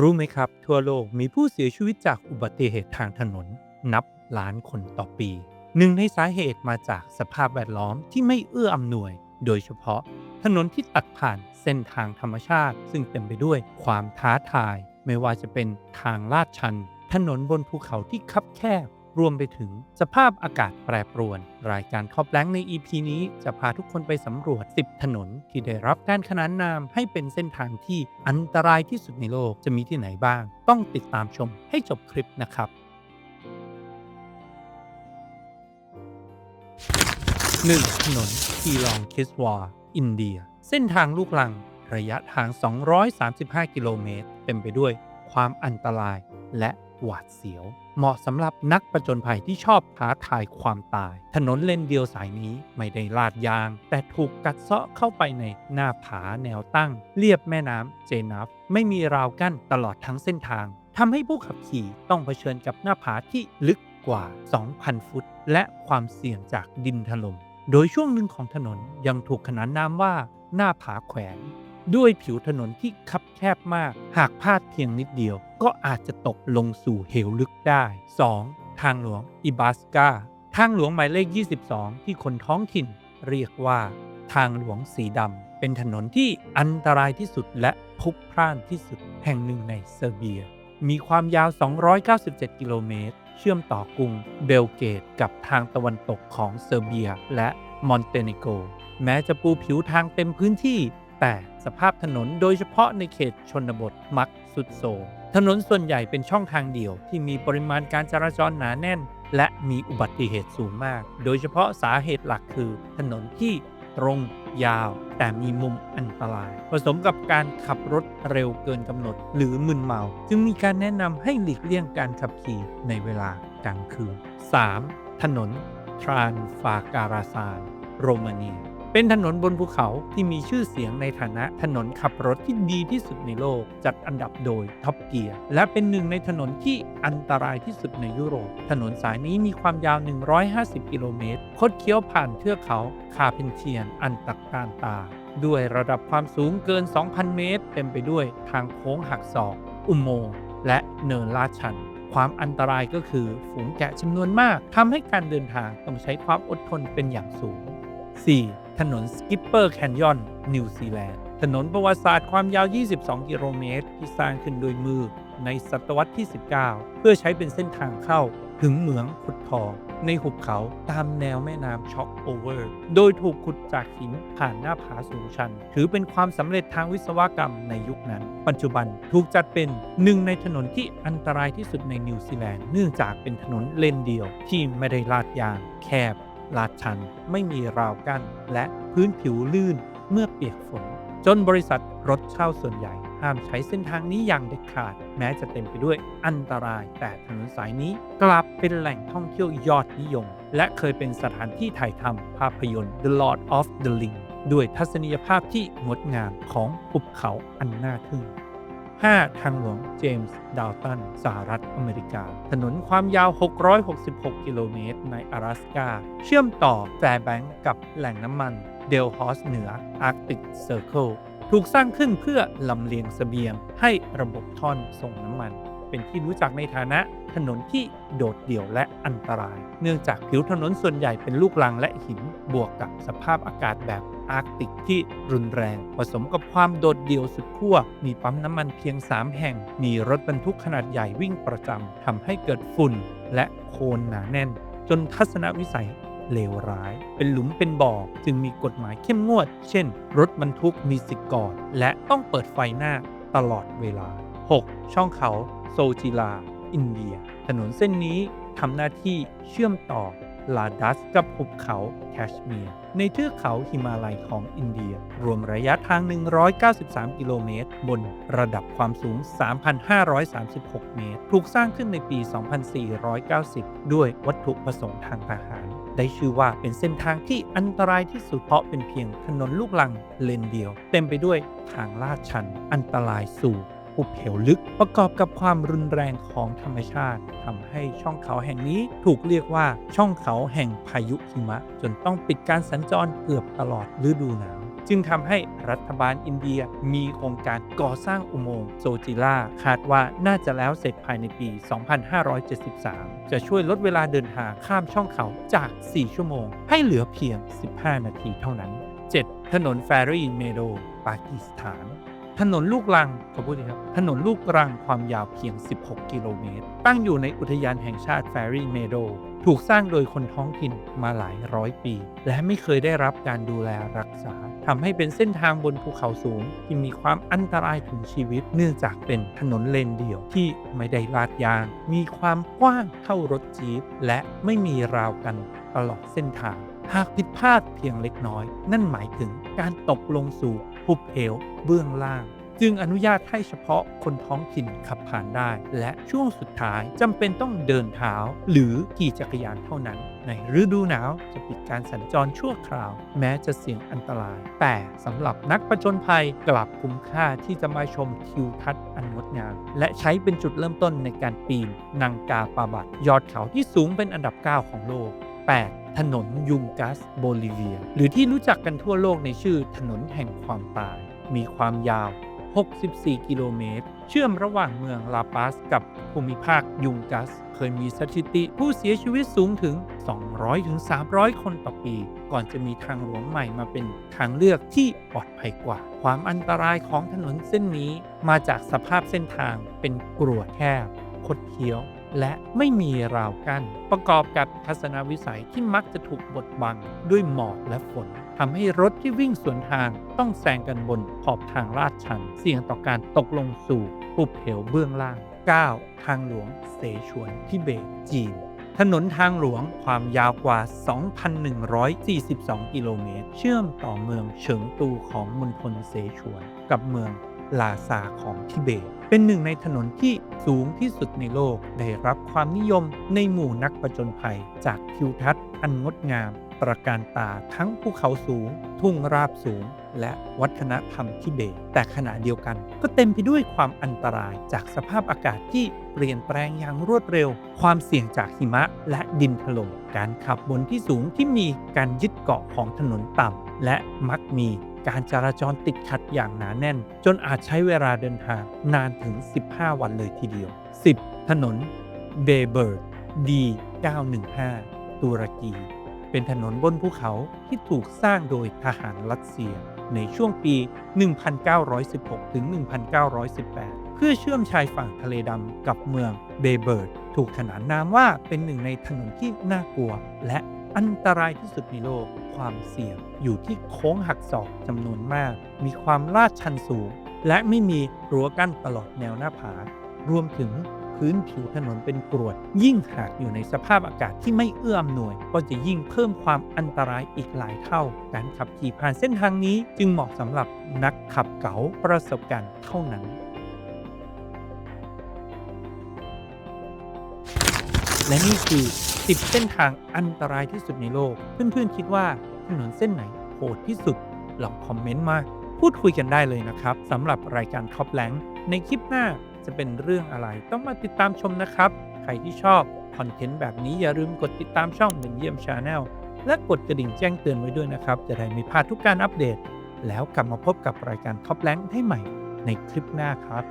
รู้ไหมครับ ทั่วโลกมีผู้เสียชีวิตจากอุบัติเหตุทางถนน นับล้านคนต่อปี หนึ่งในสาเหตุมาจากสภาพแวดล้อมที่ไม่เอื้ออำนวย โดยเฉพาะ ถนนที่ตัดผ่านเส้นทางธรรมชาติ ซึ่งเต็มไปด้วยความท้าทาย ไม่ว่าจะเป็นทางลาดชัน ถนนบนภูเขาที่คับแคบ รวมไปถึงสภาพอากาศแปรปรวน รายการท็อปแลงใน EP นี้จะพาทุกคนไปสำรวจ 10 ถนนที่ได้รับการขนานนามให้เป็นเส้นทางที่อันตรายที่สุดในโลกจะมีที่ไหนบ้าง ต้องติดตามชมให้จบคลิปนะครับ 1. ถนนทีลองคิสวา อินเดีย เส้นทางลูกลัง ระยะทาง 235 กิโลเมตร เต็มไปด้วยความอันตรายและหวาดเสียว เหมาะสำหรับนักประจนภัยที่ชอบท้าทายความตาย ถนนเลนเดียวสายนี้ไม่ได้ลาดยาง แต่ถูกกัดเซาะเข้าไปในหน้าผาแนวตั้ง เรียบแม่น้ำเจนัฟ ไม่มีราวกั้นตลอดทั้งเส้นทางทำให้ผู้ขับขี่ต้องเผชิญกับหน้าผาที่ลึกกว่า 2,000 ฟุต และความเสี่ยงจากดินถล่ม โดยช่วงหนึ่งของถนนยังถูกขนานนามว่าหน้าผาแขวน ด้วยผิวถนนที่คับแคบมาก หากพลาดเพียงนิดเดียว ก็อาจจะตกลงสู่เหวลึกได้ 2. ทางหลวงอิบาสกาทางหลวงหมายเลข 22 ที่คนท้องถิ่นเรียกว่า ทางหลวงสีดำเป็นถนนที่อันตรายที่สุดและพลุกพล่านที่สุดแห่งหนึ่งในเซอร์เบีย มีความยาว 297 กิโลเมตร เชื่อมต่อกรุงเบลเกตกับทางตะวันตกของเซอร์เบียและมอนเตเนโก แม้จะปูผิวทางเต็มพื้นที่ แต่สภาพถนนโดยเฉพาะในเขตชนบทมักสุดโทรม ถนนส่วนใหญ่เป็นช่องทางเดียวที่มีปริมาณการจราจรหนาแน่น และมีอุบัติเหตุสูงมาก โดยเฉพาะสาเหตุหลักคือถนนที่ตรงยาว แต่มีมุมอันตราย ผสมกับการขับรถเร็วเกินกำหนด หรือมึนเมา จึงมีการแนะนำให้หลีกเลี่ยงการขับขี่ในเวลากลางคืน 3. ถนนทรานฟาการาซาน โรมาเนีย เป็นถนนบนภูเขาที่มีชื่อเสียงในฐานะถนนขับรถที่ดีที่สุดในโลก จัดอันดับโดยท็อปเกียร์และเป็นหนึ่งในถนนที่อันตรายที่สุดในยุโรป ถนนสายนี้มีความยาว 150 กิโลเมตร คดเคี้ยวผ่านเทือกเขาคาเพนเทียน อันตะการตา ด้วยระดับความสูงเกิน 2,000 เมตร เต็มไปด้วยทางโค้งหักศอก อุโมงค์และเนินลาดชันความอันตรายก็คือฝูงแกะจำนวนมากทำให้การเดินทางต้องใช้ความอดทนเป็นอย่างสูง 4. ถนนสกิปเปอร์แคนยอนนิวซีแลนด์ถนนประวัติศาสตร์ความยาว 22 กิโลเมตร ที่สร้างขึ้นโดยมือในศตวรรษที่ 19 เพื่อใช้เป็นเส้นทางเข้าถึงเหมืองขุดทอง ในหุบเขาตามแนวแม่น้ำช็อกโอเวอร์ โดยถูกขุดจากหินผ่านหน้าผาสูงชัน ถือเป็นความสำเร็จทางวิศวกรรมในยุคนั้น ปัจจุบันถูกจัดเป็นหนึ่งในถนนที่อันตรายที่สุดในนิวซีแลนด์เนื่องจากเป็นถนนเลนเดียวที่ไม่ได้ลาดยางแคบ ลาดชัน ไม่มีราวกั้น และพื้นผิวลื่นเมื่อเปียกฝน จนบริษัทรถเช่าส่วนใหญ่ห้ามใช้เส้นทางนี้อย่างเด็ดขาด แม้จะเต็มไปด้วยอันตราย แต่ถนนสายนี้กลับเป็นแหล่งท่องเที่ยวยอดนิยม และเคยเป็นสถานที่ถ่ายทำภาพยนตร์ The Lord of the Ring ด้วยทัศนียภาพที่งดงามของหุบเขาอันน่าทึ่ง 5. ทางหลวงเจมส์ดาวตันสหรัฐอเมริกา ถนนความยาว 666 กิโลเมตร ใน阿拉สกา เชื่อมต่อแฟร์แบงก์กับแหล่งน้ำมันเดลฮอสเหนืออาร์กติกเซอร์เคิลถูกสร้างขึ้นเพื่อลำเลียงสเสบียงให้ระบบท่อนส่งน้ำมัน เป็นที่รู้จักในฐานะถนนที่โดดเดี่ยวและอันตราย เนื่องจากผิวถนนส่วนใหญ่เป็นลูกรังและหินบวกกับสภาพอากาศแบบ อาร์กติกที่รุนแรง ผสมกับความโดดเดี่ยวสุดขั้ว มีปั๊มน้ำมันเพียง 3 แห่ง มีรถบรรทุกขนาดใหญ่วิ่งประจำทำให้เกิดฝุ่นและโคลนหนาแน่น จนทัศนวิสัยเลวร้าย เป็นหลุมเป็นบ่อ จึงมีกฎหมายเข้มงวด เช่น รถบรรทุกมีสิทธิ์ก่อน และต้องเปิดไฟหน้าตลอดเวลา 6. ช่องเขา โซจิลา อินเดีย ถนนเส้นนี้ทำหน้าที่เชื่อมต่อลาดัสกับหุบเขาแคชเมียร์ ในเทือกเขาหิมาลัยของอินเดีย รวมระยะทาง 193 กิโลเมตร บนระดับความสูง 3,536 เมตร ถูกสร้างขึ้นในปี 2490 ด้วยวัตถุประสงค์ทางทหาร ได้ชื่อว่าเป็นเส้นทางที่อันตรายที่สุดเพราะเป็นเพียงถนนลูกลังเลนเดียว เต็มไปด้วยทางลาดชันอันตรายสูง หุบเหวลึกประกอบกับความรุนแรงของธรรมชาติทำให้ช่องเขาแห่งนี้ถูกเรียกว่าช่องเขาแห่งพายุหิมะ จนต้องปิดการสัญจรเกือบตลอดฤดูหนาวจึงทำให้รัฐบาลอินเดียมีโครงการก่อสร้างอุโมงค์โซจิล่าคาดว่าน่าจะแล้วเสร็จภายในปี 2573 จะช่วยลดเวลาเดินทางข้ามช่องเขาจาก 4 ชั่วโมง ให้เหลือเพียง 15 นาทีเท่านั้น 7. ถนนแฟรี่เมโดปากีสถาน ถนนลูกรังขอพูดดีครับ ถนนลูกรังความยาวเพียง 16 กิโลเมตร ตั้งอยู่ในอุทยานแห่งชาติแฟรี่เมโดถูกสร้างโดยคนท้องถิ่นมาหลายร้อยปี และไม่เคยได้รับการดูแลรักษาทำให้เป็นเส้นทางบนภูเขาสูง ที่มีความอันตรายถึงชีวิต เนื่องจากเป็นถนนเลนเดี่ยวที่ไม่ได้ลาดยาง มีความกว้างเท่ารถจี๊ปและไม่มีราวกันตลอดเส้นทาง หากผิดพลาดเพียงเล็กน้อย นั่นหมายถึงการตกลงสู่หุบเหวเบื้องล่าง จึงอนุญาตให้เฉพาะคนท้องถิ่นขับผ่านได้ และช่วงสุดท้ายจำเป็นต้องเดินเท้า หรือขี่จักรยานเท่านั้น ในฤดูหนาวจะปิดการสัญจรชั่วคราว แม้จะเสี่ยงอันตราย แต่สำหรับนักผจญภัยกลับคุ้มค่าที่จะมาชมทิวทัศน์อันงดงามและใช้เป็นจุดเริ่มต้นในการปีนนังกาปาบัตยอดเขาที่สูงเป็นอันดับ 9 ของโลก 8. ถนนยุงกัสโบลิเวีย หรือที่รู้จักกันทั่วโลกในชื่อถนนแห่งความตาย มีความยาว 64 กิโลเมตร เชื่อมระหว่างเมืองลาปาสกับภูมิภาคยุงกัส เคยมีสถิติผู้เสียชีวิตสูงถึง 200-300 คนต่อปี ก่อนจะมีทางหลวงใหม่มาเป็นทางเลือกที่ปลอดภัยกว่า ความอันตรายของถนนเส้นนี้มาจากสภาพเส้นทางเป็นกรวดแคบคดเคี้ยว และไม่มีราวกั้นประกอบกับทัศนวิสัยที่มักจะถูกบดบังด้วยหมอกและฝนทำให้รถที่วิ่งสวนทางต้องแซงกันบนขอบทางลาดชัน เสี่ยงต่อการตกลงสู่หุบเหวเบื้องล่าง 9. ทางหลวงเสฉวนทิเบตจีนถนนทางหลวงความยาวกว่า 2,142 กิโลเมตร เชื่อมต่อเมืองเฉิงตูของมณฑลเสฉวน กับเมือง ลาซาของทิเบต เป็นหนึ่งในถนนที่สูงที่สุดในโลกได้รับความนิยมในหมู่นักประจนภัย จากทิวทัศน์อันงดงาม ประการตาทั้งภูเขาสูง ทุ่งราบสูง และวัฒนธรรมทิเบต แต่ขณะเดียวกัน ก็เต็มไปด้วยความอันตรายจากสภาพอากาศที่เปลี่ยนแปลงอย่างรวดเร็ว ความเสี่ยงจากหิมะและดินถล่มการขับบนที่สูงที่มีการยึดเกาะของถนนต่ำและมักมี การจราจรติดขัดอย่างหนาแน่น จนอาจใช้เวลาเดินทางนานถึง 15 วันเลยทีเดียว 10. ถนนเบเบิร์ด D915 ตุรกี เป็นถนนบนภูเขาที่ถูกสร้างโดยทหารรัสเซีย ในช่วงปี 1916 ถึง 1918 เพื่อเชื่อมชายฝั่งทะเลดำกับเมืองเบเบิร์ด ถูกขนานนามว่าเป็นหนึ่งในถนนที่น่ากลัว และอันตรายที่สุดในโลก ความเสี่ยง อยู่ที่โค้งหักศอกจำนวนมาก มีความลาดชันสูง และไม่มีรั้วกั้นตลอดแนวหน้าผา รวมถึงพื้นผิวถนนเป็นกรวด ยิ่งหากอยู่ในสภาพอากาศที่ไม่เอื้ออำนวย ก็จะยิ่งเพิ่มความอันตรายอีกหลายเท่า การขับขี่ผ่านเส้นทางนี้จึงเหมาะสำหรับนักขับเก๋าประสบการณ์เท่านั้น และนี่คือ 10 เส้นทางอันตรายที่สุดในโลก เพื่อนๆ คิดว่าถนนเส้นไหนโหดที่สุด ลองคอมเมนต์มา พูดคุยกันได้เลยนะครับสำหรับรายการท็อปแลงในคลิปหน้าจะเป็นเรื่องอะไรต้องมาติดตามชมนะครับ ใครที่ชอบคอนเทนต์แบบนี้อย่าลืมกดติดตามช่องเป็นเยี่ยมชาแนลและกดกระดิ่งแจ้งเตือนไว้ด้วยนะครับ จะได้ไม่พลาดทุกการอัปเดต แล้วกลับมาพบกับรายการท็อปแลงได้ใหม่ในคลิปหน้าครับ